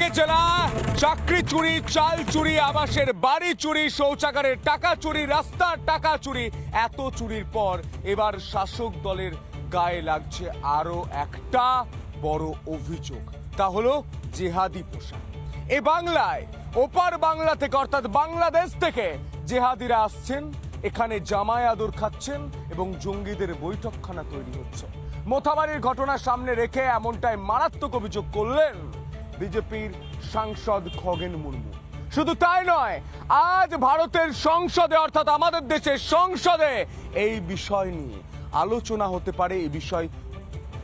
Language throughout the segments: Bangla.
থেকে জেলা, চাকরি চুরি, চাল চুরি, আবাসের বাড়ি চুরি, শৌচাগারের টাকা চুরি, রাস্তার টাকা চুরি, এত চুরির পর এবার শাসক দলের গায়ে লাগছে আরও একটা বড় অভিযোগ। তা হলো জেহাদি পোশাক। এ বাংলায়, ওপার বাংলা থেকে অর্থাৎ বাংলাদেশ থেকে জেহাদিরা আসছেন, এখানে জামায় আদর খাচ্ছেন এবং জঙ্গিদের বৈঠকখানা তৈরি হচ্ছে। মোথাবাড়ির ঘটনা সামনে রেখে এমনটাই মারাত্মক অভিযোগ করলেন বিজেপির সাংসদ খগেন মুর্মু। শুধু তাই নয়, আজ ভারতের সংসদে, অর্থাৎ আমাদের দেশের সংসদে এই বিষয় নিয়ে আলোচনা হতে পারে, এই বিষয়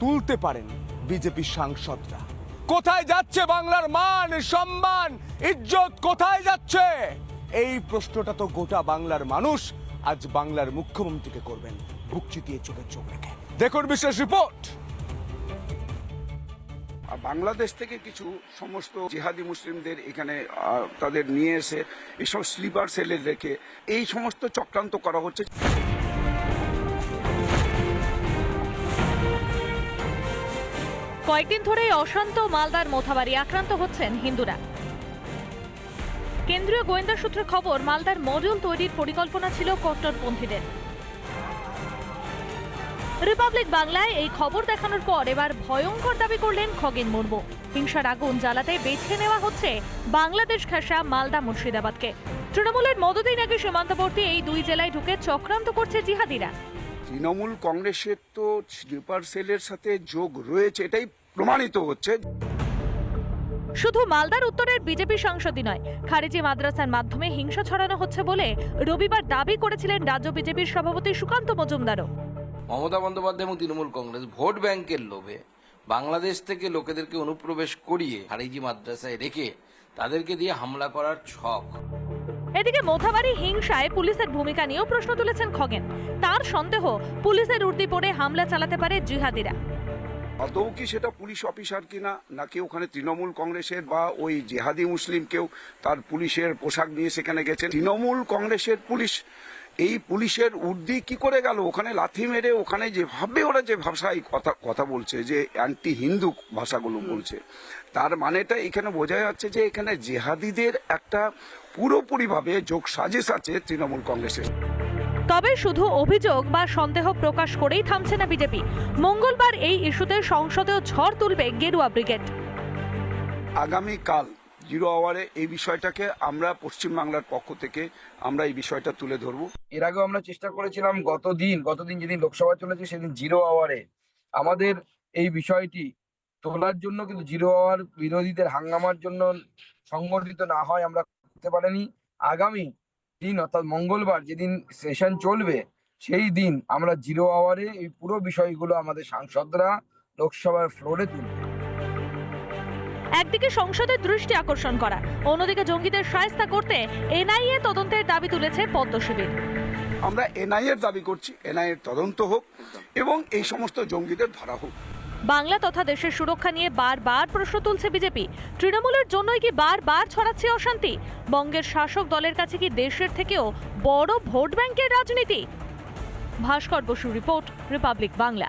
তুলতে পারেন বিজেপি সাংসদরা। কোথায় যাচ্ছে বাংলার মান, সম্মান, ইজ্জত, কোথায় যাচ্ছে? এই প্রশ্নটা তো গোটা বাংলার মানুষ আজ বাংলার মুখ্যমন্ত্রীকে করবেন। বুক চিতিয়ে চোখে চোখ রেখে। দেখুন বিশেষ রিপোর্ট। বাংলাদেশ থেকে কিছু সমস্ত জিহাদি মুসলিমদের এখানে তাদের নিয়ে এসে এসব স্লিপার সেলে রেখে এই সমস্ত চক্রান্ত করা হচ্ছে। কয়েকদিন ধরেই অশান্ত মালদার মোথাবাড়ি আক্রান্ত হচ্ছেন হিন্দুরা। কেন্দ্রীয় গোয়েন্দা সূত্রে খবর, মালদার মডিউল তৈরির পরিকল্পনা ছিল কট্টরপন্থীদের। রিপাবলিক বাংলায় এই খবর দেখানোর পর এবার ভয়ঙ্কর দাবি করলেন খগেন মুর্মু। হিংসার আগুন জ্বালাতে বেছে নেওয়া হচ্ছে বাংলাদেশ ঘেঁষা মালদা মুর্শিদাবাদকে। তৃণমূলের মদতেই নাকি সীমান্তবর্তী এই দুই জেলায় ঢুকে চক্রান্ত করছে জিহাদিরা। তৃণমূল কংগ্রেসের তো স্লিপার সেলের সাথে যোগ রয়েছে এটাই প্রমাণিত হচ্ছে। শুধু মালদার উত্তরের বিজেপি সাংসদই নয় খারিজি মাদ্রাসার মাধ্যমে হিংসা ছড়ানো হচ্ছে বলে রবিবার দাবি করেছিলেন রাজ্য বিজেপির সভাপতি সুকান্ত মজুমদারও। মমতা বন্দ্যোপাধ্যায় এবং তৃণমূল কংগ্রেস ভোট ব্যাংকের লোভে বাংলাদেশ থেকে লোকেদেরকে অনুপ্রবেশ করিয়ে হারিজি মাদ্রাসায় রেখে তাদেরকে দিয়ে হামলা করার ছক। এদিকে মোথাবাড়ি হিংসায় পুলিশের ভূমিকা নিয়েও প্রশ্ন তুলেছেন খগেন। তার সন্দেহ পুলিশের উর্দি পড়ে হামলা চালাতে পারে জিহাদিরা। আদৌ কি সেটা পুলিশ অফিসার কিনা নাকি ওখানে তৃণমূল কংগ্রেসের বা ওই জেহাদি মুসলিম কেউ তার পুলিশের পোশাক নিয়ে সেখানে গেছে তৃণমূল কংগ্রেসের পুলিশ এই পুলিশের উর্দি কি করে গেল? ওখানে লাথি মেরে ওখানে যেভাবে ওরা যে ভাষায় কথা কথা বলছে যে অ্যান্টি হিন্দু ভাষাগুলো বলছে তার মানেটা এখানে বোঝা যাচ্ছে যে এখানে জেহাদিদের একটা পুরোপুরিভাবে যোগ সাজেশ আছে তৃণমূল কংগ্রেসের। তবে শুধু অভিযোগ বা সন্দেহ প্রকাশ করেই থামছে না বিজেপি। মঙ্গলবার এই ইস্যুতে সংসদেও ঝড় তুলবে গেরুয়া ব্রিগেড। আগামীকাল জিরো আওয়ারে এই বিষয়টাকে আমরা পশ্চিমবাংলার পক্ষ থেকে আমরা এই বিষয়টা তুলে ধরবো। এর আগেও আমরা চেষ্টা করেছিলাম গতদিন গতদিন যেদিন লোকসভা চলেছে সেদিন জিরো আওয়ারে আমাদের এই বিষয়টি তোলার জন্য কিন্তু জিরো আওয়ার বিরোধীদের হাঙ্গামার জন্য সংগঠিত না হয় আমরা করতে পারিনি। আগামী দিন অর্থাৎ মঙ্গলবার যেদিন সেশন চলবে, সেই দিন আমরা জিরো আওয়ারে এই পুরো বিষয়গুলো আমাদের সাংসদরা লোকসভার ফ্লোরে তুলবে। একদিকে সংসদের দৃষ্টি আকর্ষণ করা অন্যদিকে জঙ্গিদের সায়স্তা করতে এনআইএ তদন্তের দাবি তুলেছে পদ্ম শিবির। আমরা এনআই এর দাবি করছি এনআই এর তদন্ত হোক এবং এই সমস্ত জঙ্গিদের ধরা হোক। বাংলা তথা দেশের সুরক্ষা নিয়ে বারবার প্রশ্ন তুলছে বিজেপি। তৃণমূলের জন্যই কি বারবার ছড়াচ্ছে অশান্তি? বঙ্গের শাসক দলের কাছে কি দেশের থেকেও বড় ভোট ব্যাংকের রাজনীতি? Bhaskar Basu report Republic Bangla.